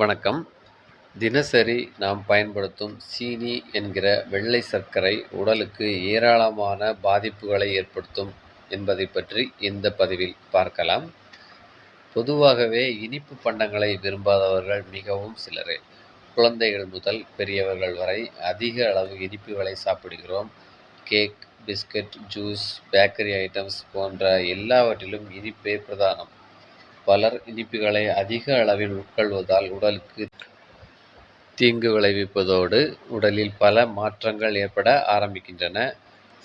வணக்கம். தினசரி நாம் பயன்படுத்தும் சீனி என்கிற வெள்ளை சர்க்கரை உடலுக்கு ஏராளமான பாதிப்புகளை ஏற்படுத்தும் என்பதை பற்றி இந்த பதிவில் பார்க்கலாம். பொதுவாகவே இனிப்பு பண்டங்களை விரும்பாதவர்கள் மிகவும் சிலரே. குழந்தைகள் முதல் பெரியவர்கள் வரை அதிக அளவு இனிப்புகளை சாப்பிடுகிறோம். Cake biscuit juice bakery items போன்ற எல்லாவற்றிலும் இனிப்பே பிரதானம். பலர் இனிப்புகளை அதிக அளவில் உட்கொள்வதால் உடலுக்கு தீங்கு விளைவிப்பதோடு உடலில் பல மாற்றங்கள் ஏற்பட ஆரம்பிக்கின்றன.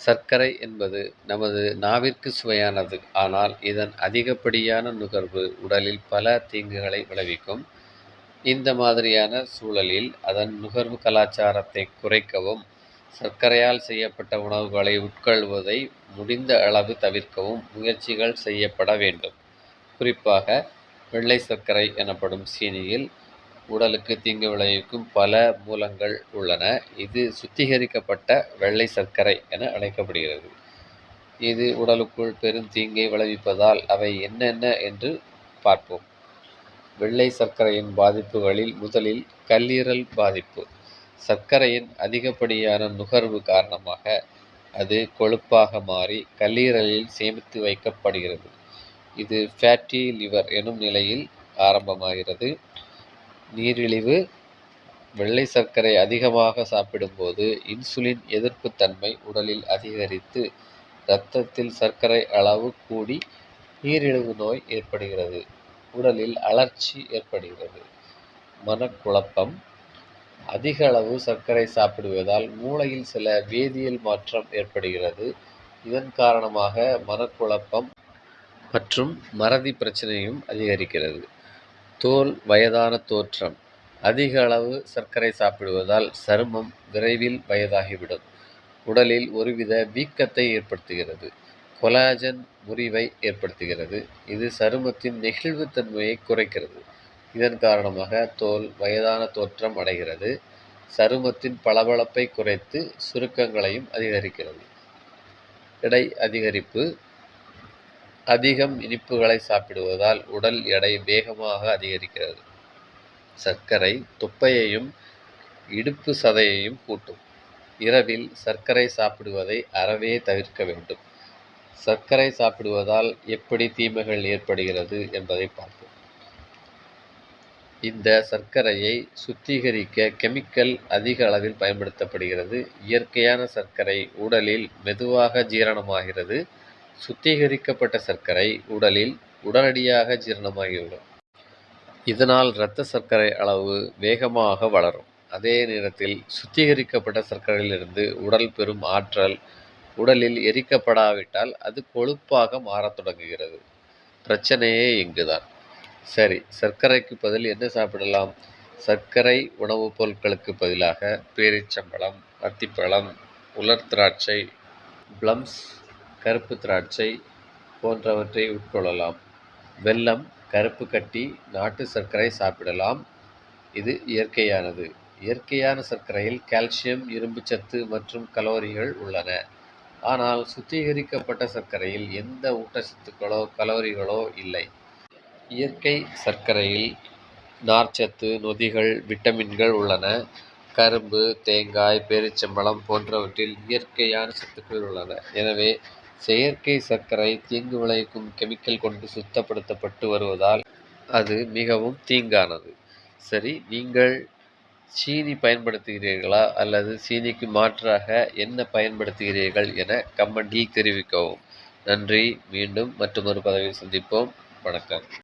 சர்க்கரை என்பது நமது நாவிற்கு சுவையானது. ஆனால் இதன் அதிகப்படியான நுகர்வு உடலில் பல தீங்குகளை விளைவிக்கும். இந்த மாதிரியான சூழலில் அதன் நுகர்வு கலாச்சாரத்தை குறைக்கவும் சர்க்கரையால் செய்யப்பட்ட உணவுகளை உட்கொள்வதை முடிந்த அளவு தவிர்க்கவும் முயற்சிகள் செய்யப்பட வேண்டும். குறிப்பாக வெள்ளை சர்க்கரை எனப்படும் சீனியில் உடலுக்கு தீங்கு விளைவிக்கும் பல மூலங்கள் உள்ளன. இது சுத்திகரிக்கப்பட்ட வெள்ளை சர்க்கரை என அழைக்கப்படுகிறது. இது உடலுக்குள் பெரும் தீங்கை விளைவிப்பதால் அவை என்னென்ன என்று பார்ப்போம். வெள்ளை சர்க்கரையின் பாதிப்புகளில் முதலில் கல்லீரல் பாதிப்பு. சர்க்கரையின் அதிகப்படியான நுகர்வு காரணமாக அது கொழுப்பாக மாறி கல்லீரலில் சேமித்து வைக்கப்படுகிறது. இது ஃபேட்டி லிவர் எனும் நிலையில் ஆரம்பமாகிறது. நீரிழிவு வெள்ளை சர்க்கரை அதிகமாக சாப்பிடும்போது இன்சுலின் எதிர்ப்பு தன்மை உடலில் அதிகரித்து இரத்தத்தில் சர்க்கரை அளவு கூடி நீரிழிவு நோய் ஏற்படுகிறது. உடலில் அலர்ச்சி ஏற்படுகிறது. மனக்குழப்பம் அதிக அளவு சர்க்கரை சாப்பிடுவதால் மூளையில் சில வேதியியல் மாற்றம் ஏற்படுகிறது. இதன் காரணமாக மனக்குழப்பம் மற்றும் மறதி பிரச்சனையும் அதிகரிக்கிறது. தோல் வயதான தோற்றம். அதிக அளவு சர்க்கரை சாப்பிடுவதால் சருமம் விரைவில் வயதாகிவிடும். உடலில் ஒருவித வீக்கத்தை ஏற்படுத்துகிறது. கொலாஜன் முறிவை ஏற்படுத்துகிறது. இது சருமத்தின் நெகிழ்வுத்தன்மையை குறைக்கிறது. இதன் காரணமாக தோல் வயதான தோற்றம் அடைகிறது. சருமத்தின் பளபளப்பை குறைத்து சுருக்கங்களையும் அதிகரிக்கிறது. எடை அதிகரிப்பு அதிகம் இனிப்புகளை சாப்பிடுவதால் உடல் எடை வேகமாக அதிகரிக்கிறது. சர்க்கரை தொப்பையையும் இடுப்பு சதையையும் கூட்டும். இரவில் சர்க்கரை சாப்பிடுவதை அறவே தவிர்க்க வேண்டும். சர்க்கரை சாப்பிடுவதால் எப்படி தீமைகள் ஏற்படுகிறது என்பதை பார்ப்போம். இந்த சர்க்கரையை சுத்திகரிக்க கெமிக்கல் அதிக அளவில் பயன்படுத்தப்படுகிறது. இயற்கையான சர்க்கரை உடலில் மெதுவாக ஜீரணமாகிறது. சுத்திகரிக்கப்பட்ட சர்க்கரை உடலில் உடனடியாக ஜீரணமாகிவிடும். இதனால் இரத்த சர்க்கரை அளவு வேகமாக வளரும். அதே நேரத்தில் சுத்திகரிக்கப்பட்ட சர்க்கரையிலிருந்து உடல் பெறும் ஆற்றல் உடலில் எரிக்கப்படாவிட்டால் அது கொழுப்பாக மாறத் தொடங்குகிறது. பிரச்சனையே இங்குதான். சரி சர்க்கரைக்கு பதில் என்ன சாப்பிடலாம்? சர்க்கரை உணவுப் பொருட்களுக்கு பதிலாக பேரிச்சம்பழம் அத்திப்பழம் உலர் திராட்சை ப்ளம்ஸ் கருப்பு திராட்சை போன்றவற்றை உட்கொள்ளலாம். வெல்லம் கருப்பு கட்டி நாட்டு சர்க்கரை சாப்பிடலாம். இது இயற்கையானது. இயற்கையான சர்க்கரையில் கால்சியம் இரும்புச்சத்து மற்றும் கலோரிகள் உள்ளன. ஆனால் சுத்திகரிக்கப்பட்ட சர்க்கரையில் எந்த ஊட்டச்சத்துக்களோ கலோரிகளோ இல்லை. இயற்கை சர்க்கரையில் நார்ச்சத்து நொதிகள் விட்டமின்கள் உள்ளன. கரும்பு தேங்காய் பேரிச்சம்பழம் போன்றவற்றில் இயற்கையான சத்துக்கள் உள்ளன. எனவே செயற்கை சர்க்கரை தீங்கு விளைவிக்கும் கெமிக்கல் கொண்டு சுத்தப்படுத்தப்பட்டு வருவதால் அது மிகவும் தீங்கானது. சரி நீங்கள் சீனி பயன்படுத்துகிறீர்களா? அல்லது சீனிக்கு மாற்றாக என்ன பயன்படுத்துகிறீர்கள் என கமெண்டில் தெரிவிக்கவும். நன்றி மீண்டும் மற்றொரு பதவியில் சந்திப்போம். வணக்கம்.